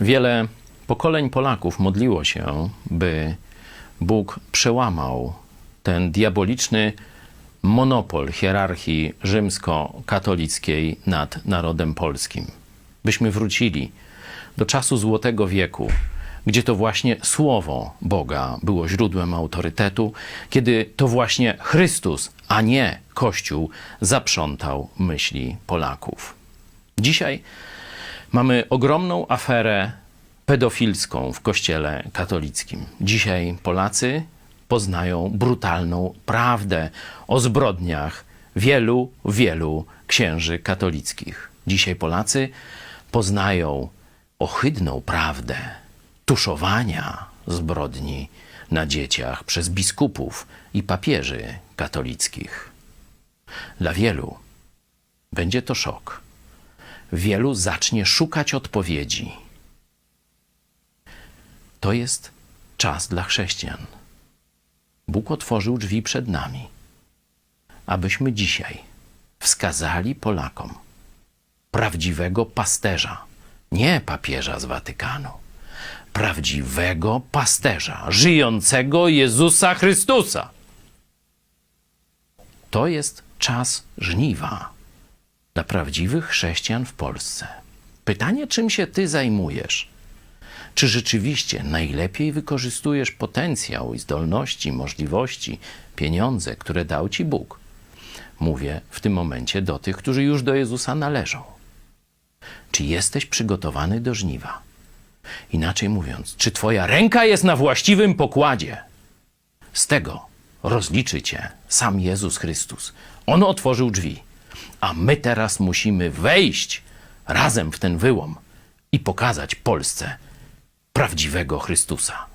Wiele pokoleń Polaków modliło się, by Bóg przełamał ten diaboliczny monopol hierarchii rzymsko-katolickiej nad narodem polskim. Byśmy wrócili do czasu Złotego Wieku, gdzie to właśnie Słowo Boga było źródłem autorytetu, kiedy to właśnie Chrystus, a nie Kościół zaprzątał myśli Polaków. Dzisiaj mamy ogromną aferę pedofilską w Kościele katolickim. Dzisiaj Polacy poznają brutalną prawdę o zbrodniach wielu, wielu księży katolickich. Dzisiaj Polacy poznają ohydną prawdę tuszowania zbrodni na dzieciach przez biskupów i papieży katolickich. Dla wielu będzie to szok. Wielu zacznie szukać odpowiedzi. To jest czas dla chrześcijan. Bóg otworzył drzwi przed nami, abyśmy dzisiaj wskazali Polakom prawdziwego pasterza, nie papieża z Watykanu, prawdziwego pasterza, żyjącego Jezusa Chrystusa. To jest czas żniwa dla prawdziwych chrześcijan w Polsce. Pytanie, czym się ty zajmujesz? Czy rzeczywiście najlepiej wykorzystujesz potencjał i zdolności, możliwości, pieniądze, które dał ci Bóg? Mówię w tym momencie do tych, którzy już do Jezusa należą. Czy jesteś przygotowany do żniwa? Inaczej mówiąc, czy twoja ręka jest na właściwym pokładzie? Z tego rozliczy cię sam Jezus Chrystus. On otworzył drzwi, a my teraz musimy wejść razem w ten wyłom i pokazać Polsce prawdziwego Chrystusa.